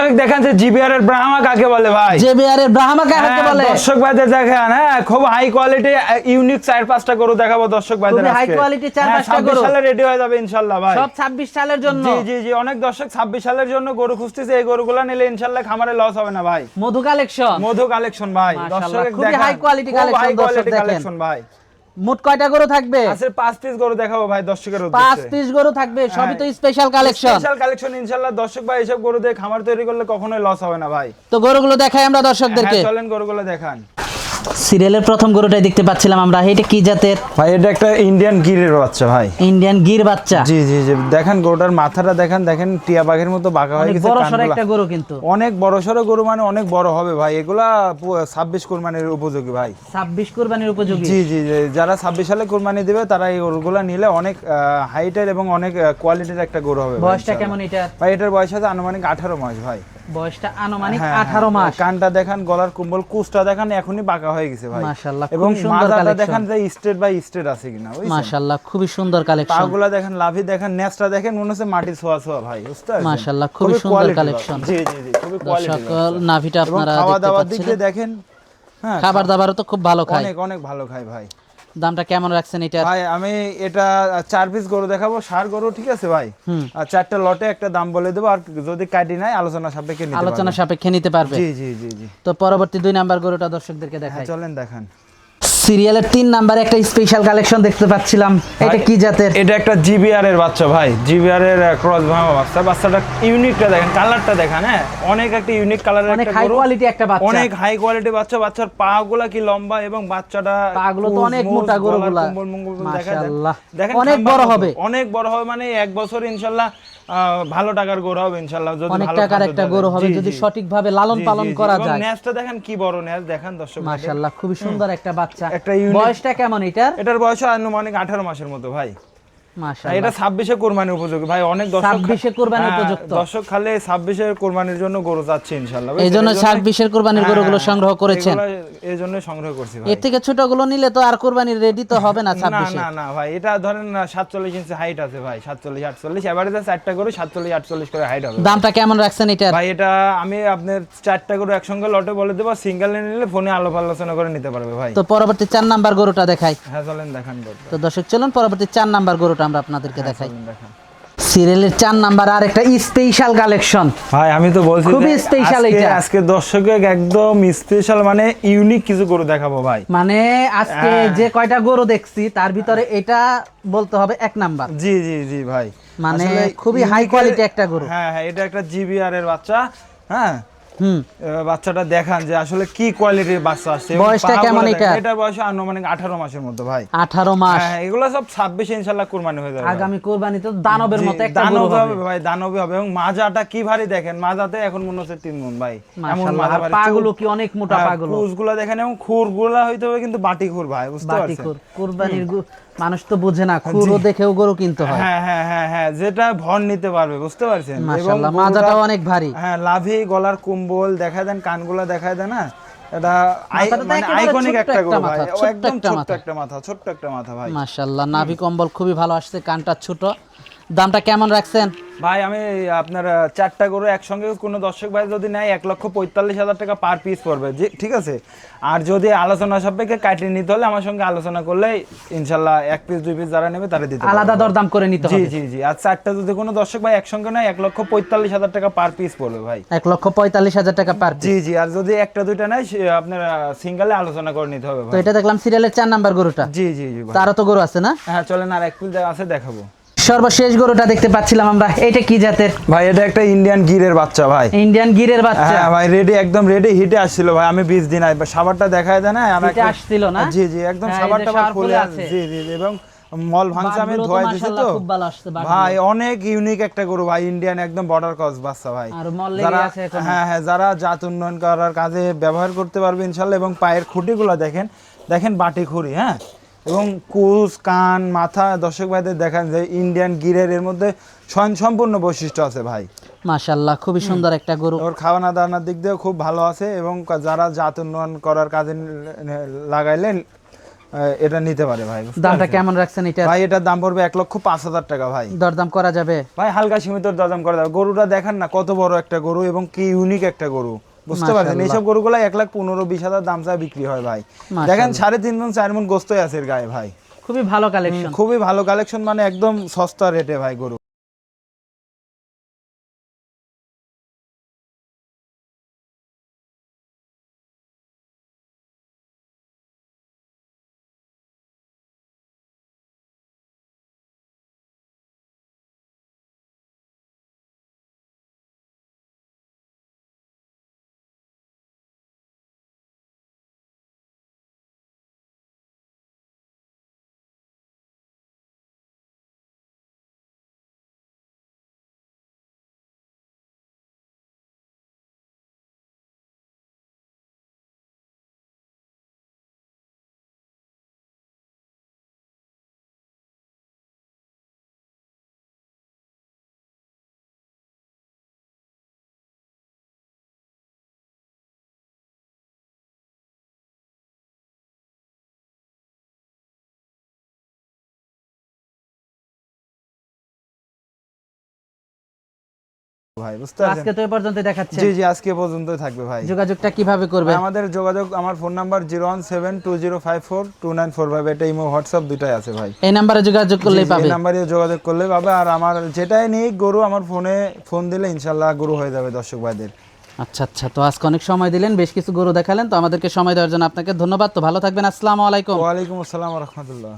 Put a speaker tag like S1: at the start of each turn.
S1: দর্শক দেখেন যে জিবিআর এর ব্রাহ্মা কাকে বলে ভাই?
S2: জেবিআর এর ব্রাহ্মা কাকে
S1: হ্যাঁ,
S2: বলে?
S1: দর্শক ভাইদের দেখেন হ্যাঁ খুব হাই কোয়ালিটি ইউনিক চার পাঁচটা গরু দেখাবো দর্শক ভাইদের আজকে।
S2: quality চার
S1: হ্যাঁ,
S2: পাঁচটা গরু।
S1: সালে রেডি হয়ে যাবে ইনশাআল্লাহ ভাই।
S2: সব 26 সালের জন্য।
S1: জি জি জি অনেক দর্শক 26 সালের জন্য গরু খুঁজতেছে এই গরুগুলো নিলে ইনশাআল্লাহ খামারে লস হবে না ভাই।
S2: মধু কালেকশন
S1: মধু কালেকশন ভাই। দর্শক
S2: খুবই high quality collection,
S1: হাই
S2: দর্শক দেখেন।
S1: কালেকশন ভাই।
S2: মোট কয়টা গরু থাকবে?
S1: আজকে 5 পিস গরু দেখাবো ভাই দর্শকের উদ্দেশ্যে।
S2: 5 পিস গরু থাকবে সবই তো
S1: হ্যাঁ।
S2: স্পেশাল কালেকশন
S1: স্পেশাল কালেকশন ইনশাআল্লাহ দর্শক ভাই এসব গরু দিয়ে খামার তৈরি করলে কখনোই লস হবে না ভাই।
S2: তো গরুগুলো দেখাই আমরা দর্শকদেরকে।
S1: হ্যাঁ, চলেন গরুগুলো দেখান।
S2: সিরিয়ালের প্রথম গরুটাই দেখতে পাচ্ছিলাম আমরা। এটা কি জাতের?
S1: ভাই এটা একটা ইন্ডিয়ান গিরের বাচ্চা ভাই।
S2: ইন্ডিয়ান গির বাচ্চা?
S1: জি জি জি। দেখেন গরুটার মাথাটা দেখেন দেখেন টিয়া বাঘের মতো বাঁকা হয়ে গেছে
S2: বড়
S1: কানগুলা।
S2: একটা গরু কিন্তু।
S1: অনেক বড় সড়ো গরু মানে অনেক বড় হবে ভাই। এগুলা ছাব্বিশ কোরবানির উপযোগী ভাই।
S2: 26 কুরবানির উপযোগী?
S1: জি জি যারা ছাব্বিশ সালে কুরবানি দিবে তারা এই গরুগুলা নিলে অনেক হাইটের এবং অনেক কোয়ালিটির একটা গরু হবে
S2: বয়সটা কেমন এটা
S1: ভাই এটার বয়স আছে আনুমানিক আঠারো মাস ভাই।
S2: বয়সটা আনুমানিক
S1: হ্যাঁ,
S2: 18
S1: হ্যাঁ,
S2: মাস
S1: কানটা দেখান গলার কুম্বল কুচটা দেখান এখনই বাঁকা হয়ে গেছে ভাই
S2: মাশাআল্লাহ,
S1: এবং
S2: collection।
S1: যে বাই আছে কিনা?
S2: মাশাআল্লাহ খুবই সুন্দর কালেকশন
S1: পাগুলা দেখেন লাভি দেখেন নেসটা দেখেন মনে হচ্ছে মাটি ছোঁয়া ছোঁয়া ভাই বুঝতে পারছেন?
S2: মাশাআল্লাহ, খুবই সুন্দর collection।
S1: জি জি জি খুবই কোয়ালিটি
S2: সকল নাভিটা আপনারা দেখতে পাচ্ছেন
S1: দেখেন হ্যাঁ
S2: খাবার দাবারও তো খুব ভালো খায়
S1: অনেক অনেক ভালো খায় ভাই
S2: দামটা কেমন রাখছেন এটা?
S1: ভাই আমি এটা চার পিস গরু দেখাবো। সার গরু ঠিক আছে ভাই? আর চারটা লটে একটা দাম বলে দেবো। আর যদি কাটি নাই আলোচনা সাপেক্ষে নিতে
S2: আলোচনা সাপেক্ষে নিতে পারবে।
S1: জি জি জি জি।
S2: তো পরবর্তী দুই নাম্বার গরুটা দর্শকদেরকে
S1: হ্যাঁ
S2: দেখাই।
S1: চলেন দেখান।
S2: সিরিয়ালের তিন নাম্বারে একটা স্পেশাল কালেকশন দেখতে পাচ্ছিলাম। এটা কি জাতের?
S1: এটা একটা জিবিআর এর বাচ্চা ভাই। জিবিআর এর ক্রস ভাঙা বাচ্চা। বাচ্চাটা ইউনিকটা দেখেন কালারটা দেখেন হ্যাঁ? অনেক একটা ইউনিক কালারের
S2: অনেক হাই কোয়ালিটি একটা বাচ্চা।
S1: অনেক হাই কোয়ালিটি বাচ্চা। বাচ্চার পা গুলা কি লম্বা এবং বাচ্চাটা
S2: পাগুলো তো অনেক মোটা
S1: দেখা যায়।
S2: মাশাআল্লাহ।
S1: দেখেন
S2: অনেক বড় হবে।
S1: অনেক বড় হবে মানে এক বছর ইনশাল্লাহ আহ, ভালো টাকার গরু হবে ইনশাল্লাহ যদি
S2: অনেক
S1: ভালো
S2: টাকার একটা গরু হবে যদি। সঠিকভাবে লালন পালন। করা যায়।
S1: নেজটা দেখেন কি বড় নেজ দেখেন দর্শক
S2: মাশাআল্লাহ খুবই সুন্দর একটা বাচ্চা।
S1: একটা ইউনিট
S2: বয়সটা কেমন এটার?
S1: এটার বয়স আনুমানিক আঠারো মাসের মতো ভাই। এটা ছাব্বিশে কোরবানি উপযোগী। ভাই অনেক দর্শক
S2: কোরবানির
S1: হ্যাঁ,
S2: উপযুক্ত।
S1: দর্শক খালে ছাব্বিশে কোরবানির জন্য গরু চাচ্ছে ইনশাল্লাহ
S2: এই জন্য ছাব্বিশের কোরবানির গরুগুলো সংগ্রহ করেছেন।
S1: এই জন্য সংগ্রহ করছি
S2: এর থেকে ছোটগুলো নিলে তো আর কোরবানির রেডি তো হবে না ছাব্বিশে।
S1: না না ভাই এটা ধরেন সাতচল্লিশ ইঞ্চি হাইট আছে ভাই সাতচল্লিশ আটচল্লিশ। এবারে যা চারটা করে সাতচল্লিশ আটচল্লিশ করে হাইট হবে।
S2: দামটা কেমন রাখছেন এটার
S1: ভাই এটা আমি আপনার চারটা করে একসঙ্গে লটে বলে দেবো সিঙ্গেল নিলে ফোনে আলোপ আলোচনা করে নিতে পারবে ভাই।
S2: তো পরবর্তী চার নাম্বার গরুটা দেখাই।
S1: হ্যাঁ চলেন দেখান
S2: তো দর্শক চলুন পরবর্তী চার নাম্বার গরুটা আমরা আপনাদেরকে দেখাই। সিরিয়ালের চার নাম্বার আর একটা স্পেশাল কালেকশন
S1: ভাই আমি তো বলছি
S2: খুবই
S1: আজকে-
S2: এটা।
S1: আজকে দর্শকে একদম স্পেশাল মানে ইউনিক কিছু গরু দেখাবো ভাই।
S2: মানে আজকে
S1: হ্যাঁ।
S2: যে কয়টা গরু দেখছি তার ভিতরে এটা বলতে হবে এক নাম্বার।
S1: জি জি জি ভাই।
S2: মানে খুবই
S1: হাই
S2: কোয়ালিটি একটা গরু।
S1: হ্যাঁ হ্যাঁ এটা একটা জিবিআর এর বাচ্চা। হ্যাঁ বাচ্চাটা দেখান যে আসলে কি কোয়ালিটির বাচ্চা আসছে
S2: বয়সটা কেমন। এটার?
S1: এটার বয়স আনুমানিক আঠারো মাসের মতো ভাই।
S2: আঠারো মাস।
S1: হ্যাঁ এগুলো সব ছাব্বিশে ইনশাল্লাহ কুরবানি হয়ে যাবে।
S2: আগামী কোরবানিতে দানবের মতো একটা
S1: দানবে
S2: হবে
S1: ভাই দানবে হবে এবং মাজাটা কি ভারী দেখেন মাজাতে এখন মনে হচ্ছে তিন মন ভাই। এমন মাজা ভারী
S2: পাগুলো কি অনেক মোটা
S1: হ্যাঁ,
S2: পাগুলো?
S1: কুচগুলো দেখেন এবং খুরগুলা হইতে হবে কিন্তু বাটি খুর ভাই বুঝতে পারছেন?
S2: বাটি খুর কোরবানির মানুষ তো বোঝে না খুরও দেখেও গরু কিনতে হয়।
S1: হ্যাঁ হ্যাঁ হ্যাঁ হ্যাঁ যেটা ভর নিতে পারবে বুঝতে পারছেন?
S2: মাশাআল্লাহ মাজাটাও অনেক ভারী।
S1: হ্যাঁ লাভি গলার কুম্বল দেখা দেন কানগুলা দেখা দেন না এটা
S2: মাথাটা তো
S1: মানে আইকনিক
S2: ছোট্ট
S1: একটা
S2: একটা
S1: গরু ভাই।
S2: মাথা,
S1: একদম ছোট্ট। একটা মাথা ছোট্ট একটা মাথা ভাই।
S2: মাশাআল্লাহ নাভি কম্বল খুবই ভালো আসছে কানটা ছোট। দামটা কেমন রাখছেন?
S1: ভাই আমি আপনার চারটা গরু একসঙ্গে কোনো দর্শক ভাই যদি নেয় এক লক্ষ পঁয়তাল্লিশ হাজার টাকা পার পিস পড়বে। জি ঠিক আছে? আর যদি আলোচনা সাপেক্ষে কাটিয়ে নিতে হলে আমার সঙ্গে আলোচনা করলে ইনশাল্লাহ এক পিস দুই পিস যারা নেবে তারা দিতে।
S2: আলাদা দরদাম করে নিতে
S1: জি জি জি। আর চারটা যদি কোনো দর্শক ভাই একসঙ্গে নেয় এক লক্ষ পঁয়তাল্লিশ হাজার টাকা পার পিস পড়বে ভাই।
S2: এক লক্ষ পঁয়তাল্লিশ হাজার টাকা পার
S1: জি জি। আর যদি একটা দুইটা নেয় আপনার সিঙ্গেলে আলোচনা করে নিতে হবে
S2: তো এটা দেখলাম সিরিয়ালের চার নাম্বার গরুটা।
S1: জি জি জি
S2: তারও তো গরু আছে না?
S1: হ্যাঁ চলেন আর এক পিস আছে দেখাবো।
S2: সর্বশেষ গরুটা দেখতে পাচ্ছিলাম আমরা। এটা কি জাতের?
S1: ভাই এটা একটা ইন্ডিয়ান গিরের বাচ্চা ভাই।
S2: ইন্ডিয়ান গিরের বাচ্চা?
S1: হ্যাঁ ভাই রেডি একদম রেডি হিটে আসছিল ভাই। আমি বিশ দিন আগে সাবারটা দেখায় দেয় না আমি একটা-
S2: আসছিল না?
S1: জি জি একদম
S2: হ্যাঁ,
S1: সাবারটা
S2: শাওয়ার
S1: খুলে
S2: ফুলে
S1: আছে। জি জি এবং মল ভাঙছে আমি ধোয়া দিছি তো।
S2: খুব ভালো আসছে
S1: ভাই অনেক ইউনিক একটা গরু ভাই ইন্ডিয়ান একদম বর্ডার ক্রস বাচ্চা ভাই।
S2: আর মল লেগে
S1: যারা
S2: আছে এখনও।
S1: হ্যাঁ হ্যাঁ যারা জাত উন্নয়ন করার কাজে ব্যবহার করতে পারবে ইনশাল্লাহ এবং পায়ের খুঁটিগুলো দেখেন। দেখেন বাটি খুঁড়ি হ্যাঁ? এবং কুচ কান মাথা দর্শক ভাইদের দেখেন যে ইন্ডিয়ান গিরের এর মধ্যে স্বয়ং সম্পূর্ণ বৈশিষ্ট্য আছে ভাই।
S2: মাশাআল্লাহ খুবই সুন্দর একটা গরু।
S1: ওর খাওয়ানা দাওয়ানার দিক দিয়েও খুব ভালো আছে এবং যারা জাত উন্নয়ন করার কাজে লাগাইলেন এটা নিতে পারে ভাই
S2: দামটা কেমন রাখছেন এটা
S1: ভাই এটার দাম পড়বে এক লক্ষ পাঁচ হাজার টাকা ভাই।
S2: দরদাম করা যাবে?
S1: ভাই হালকা সীমিত দরদাম করা যাবে। গরুটা দেখেন না কত বড় একটা গরু এবং কি ইউনিক একটা গরু। বুঝতে পারছেন। এইসব গরুগুলো এক লাখ পনেরো বিশ হাজার দাম চা বিক্রি হয় ভাই। দেখেন সাড়ে তিন মন চার মন গোস্তই আছে এর গায়ে ভাই।
S2: খুবই ভালো কালেকশন
S1: খুবই ভালো কালেকশন মানে একদম সস্তা রেটে ভাই গরু। ভাই বুঝতে
S2: আজকে তো পর্যন্ত দেখাচ্ছে।
S1: জি জি আজকে পর্যন্তই থাকবে ভাই।
S2: যোগাযোগটা কীভাবে করবে
S1: আমাদের যোগাযোগ আমার phone number zero one seven two zero five four two nine four five এটা ইমো হোয়াটসঅ্যাপ দুটাই আছে ভাই।
S2: এই নাম্বারে যোগাযোগ করলেই পাবে
S1: এই নাম্বারে যোগাযোগ করলে পাবে আর আমার যেটাই নেই গরু আমার ফোনে ফোন দিলে ইনশাল্লাহ গরু হয়ে যাবে দর্শক ভাইদের।
S2: আচ্ছা আচ্ছা তো আজকে অনেক সময় দিলেন বেশ কিছু গরু দেখালেন তো আমাদেরকে সময় দেওয়ার জন্য আপনাকে ধন্যবাদ। তো ভালো থাকবেন আসসালামু আলাইকুম।
S1: ওয়ালাইকুম আসসালাম রহমতুল্লাহ।